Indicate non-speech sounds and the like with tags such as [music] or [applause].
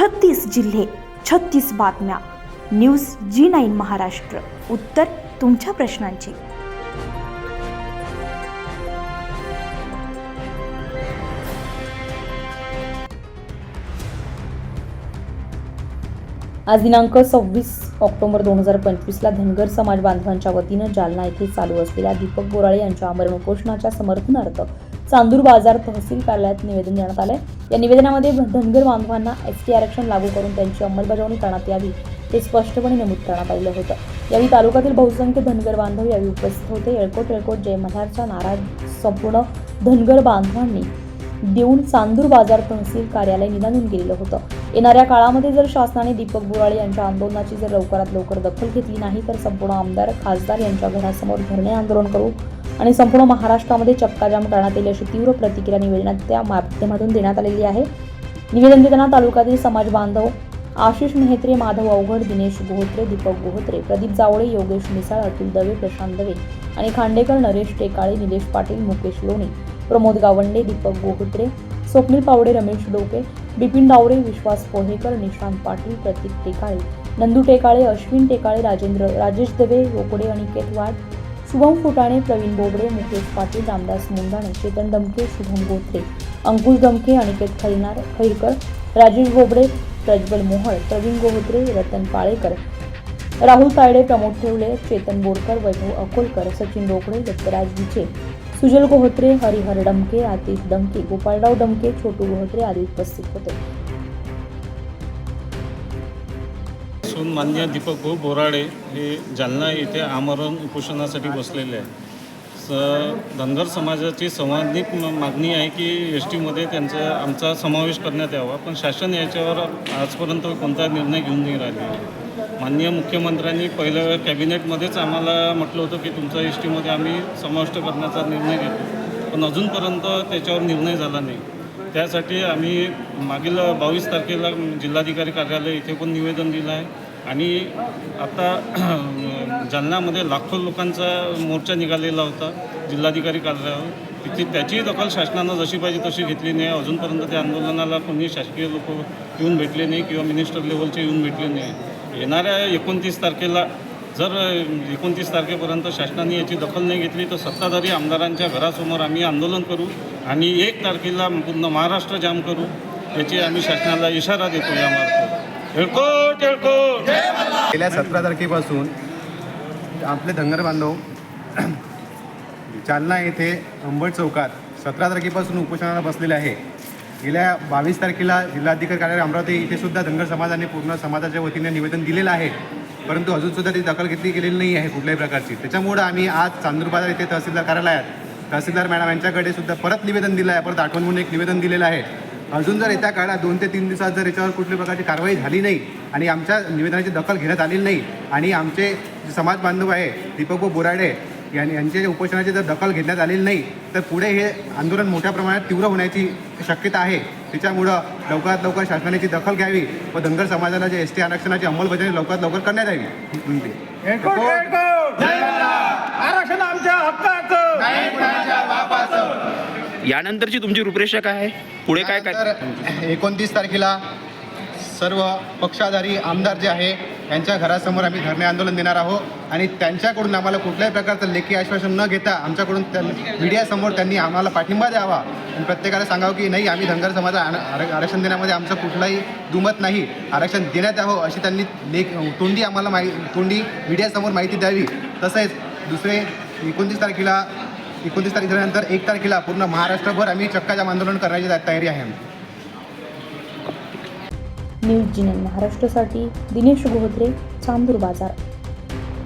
छत्तीस जिल्हे छत्तीस बातम्या. News G nine Maharashtra. उत्तर तुमच्या प्रश्नांची. आज दिनांक सव्वीस ऑक्टोबर दोन हजार पंचवीसला धनगर समाज बांधवांच्या वतीनं जालना येथे चालू असलेल्या दीपक बोराळे यांच्या आमरण उपोषणाच्या समर्थनार्थ चांदूर बाजार तहसील कार्यालयात निवेदन देण्यात आले या निवेदनामध्ये धनगर बांधवांना एस टी आरक्षण लागू करून त्यांची अंमलबजावणी करण्यात यावी ते स्पष्टपणे नमूद करण्यात आलं होतं. यावेळी तालुक्यातील बहुसंख्य धनगर बांधव यावेळी उपस्थित होते. येळकोट येळकोट जय मल्हारच्या नारा संपूर्ण धनगर बांधवांनी देऊन चांदूर बाजार तहसील कार्यालय निनादून गेलेलं होतं. येणाऱ्या काळामध्ये जर शासनाने दीपक बुराळे यांच्या आंदोलनाची जर लवकरात लवकर दखल घेतली नाही तर संपूर्ण आमदार खासदार यांच्या घरासमोर धरणे आंदोलन करू आणि संपूर्ण महाराष्ट्रामध्ये चक्काजाम करण्यात येईल अशी तीव्र प्रतिक्रिया निवेदनात त्या माध्यमातून देण्यात आलेली आहे. निवेदन देताना तालुक्यातील समाज बांधव आशिष मेहत्रे माधव अवघड दिनेश गोहोत्रे दीपक गोहोत्रे प्रदीप जावळे योगेश मिसाळ अतुल दवे प्रशांत दवे आणि खांडेकर नरेश टेकाळे निलेश पाटील मुकेश लोणी प्रमोद गावंडे दीपक गोहोत्रे स्वप्नील पावडे रमेश डोके बिपिन डावरे विश्वास पोहेकर निशांत पाटील प्रतीक टेकाळे नंदू टेकाळे अश्विन टेकाळे राजेंद्र राजेश दवे रोकडे अनिकेत वाड शुभम फुटाणे प्रवीण बोबडे मुकेश पाटील रामदास मुंदाणे चेतन डमके शुभम गोत्रे अंकुश डमके अनिकेत खैनार खैरकर राजेश बोबडे प्रज्वल मोहळ प्रवीण गोहोत्रे रतन पाळेकर. राहुल तायडे प्रमोद ठेवले चेतन बोरकर वैभव अकोलकर सचिन रोकडे दत्तराज विचे सुजल गोहोत्रे हरिहर डमके आतिश डमके गोपाळराव डमके छोटू गोहोत्रे आदी उपस्थित होते. सून मान्य दीपक भाऊ बोराडे हे जालना येथे आमरण उपोषणासाठी बसलेले आहे स धनगर समाजाची संवादिक मागणी आहे की एस टीमध्ये त्यांचा आमचा समावेश करण्यात यावा पण शासन याच्यावर आजपर्यंत कोणता निर्णय घेऊन नाही राहिले. माननीय मुख्यमंत्र्यांनी पहिलं कॅबिनेटमध्येच आम्हाला म्हटलं होतं की तुमचा एस टीमध्ये आम्ही समाविष्ट करण्याचा निर्णय घेतो. पण अजूनपर्यंत त्याच्यावर निर्णय झाला नाही. त्यासाठी आम्ही मागील बावीस तारखेला जिल्हाधिकारी कार्यालय इथे पण निवेदन दिलं आहे. आणि आता [clears throat] जालन्यामध्ये लाखो लोकांचा मोर्चा निघालेला होता जिल्हाधिकारी कार्यालयावर. तिथे त्याचीही दखल शासनानं जशी पाहिजे तशी घेतली नाही. अजूनपर्यंत त्या आंदोलनाला कोणी शासकीय लोक येऊन भेटले नाही किंवा मिनिस्टर लेवलचे येऊन भेटले नाही. येणाऱ्या एकोणतीस तारखेला जर एकोणतीस तारखेपर्यंत शासनाने याची दखल नाही घेतली तर सत्ताधारी आमदारांच्या घरासमोर आम्ही आंदोलन करू आणि एक तारखेला पूर्ण महाराष्ट्र जाम करू याची आम्ही शासनाला इशारा देतो यामार्फत. गेल्या सतरा तारखेपासून आपले धनगर बांधव [clears throat] जालना येथे अंबड चौकात सतरा तारखेपासून उपोषणाला बसलेले आहे. गेल्या बावीस तारखेला जिल्हाधिकारी कार्यालय अमरावती इथे सुद्धा धनगर समाजाने पूर्ण समाजाच्या वतीने निवेदन दिलेलं आहे. परंतु अजूनसुद्धा ती दखल घेतली गेलेली नाही आहे कुठल्याही प्रकारची. त्याच्यामुळं आम्ही आज चांदूर बाजार येथे तहसीलदार कार्यालयात तहसीलदार मॅडम यांच्याकडे सुद्धा परत निवेदन दिलं आहे परत आठवण म्हणून एक निवेदन दिलेलं आहे. अजून जर येत्या काळात दोन ते तीन दिवसात जर याच्यावर कुठल्या प्रकारची कारवाई झाली नाही आणि आमच्या निवेदनाची दखल घेण्यात आलेली नाही आणि आमचे जे समाज बांधव आहे दीपक बोराडे यांनी यांच्या उपोषणाची जर दखल घेण्यात आलेली नाही तर पुढे हे आंदोलन मोठ्या प्रमाणात तीव्र होण्याची शक्यता आहे. त्याच्यामुळं लवकरात लवकर शासनाची दखल घ्यावी व धनगर समाजाला जे एस टी आरक्षणाची अंमलबजावणी लवकरात लवकर करण्यात यावी. आरक्षण आमच्या हक्काचं यानंतरची तुमची रूपरेषा काय आहे? पुढे काय काय एकोणतीस तारखेला सर्व पक्षाधारी आमदार जे आहे त्यांच्या घरासमोर आम्ही धरणे आंदोलन देणार आहोत आणि त्यांच्याकडून आम्हाला कुठल्याही प्रकारचं लेखी आश्वासन न घेता आमच्याकडून मीडियासमोर त्यांनी आम्हाला पाठिंबा द्यावा. आणि प्रत्येकाला सांगावं की नाही आम्ही धनगर समाजात आर- आरक्षण देण्यामध्ये आमचं कुठलाही दुमत नाही. आरक्षण देण्यात यावं अशी त्यांनी लेख तोंडी आम्हाला माहिती तोंडी मीडियासमोर माहिती द्यावी. तसेच दुसरे एकोणतीस तारखेला एकोणतीस तारखेनंतर एक तारखेला पूर्ण महाराष्ट्रभर आम्ही चक्काजाम आंदोलन करण्याची तयारी आहे. न्यूज जिनन महाराष्ट्रासाठी दिनेश गोहत्रे चांदूर बाजार.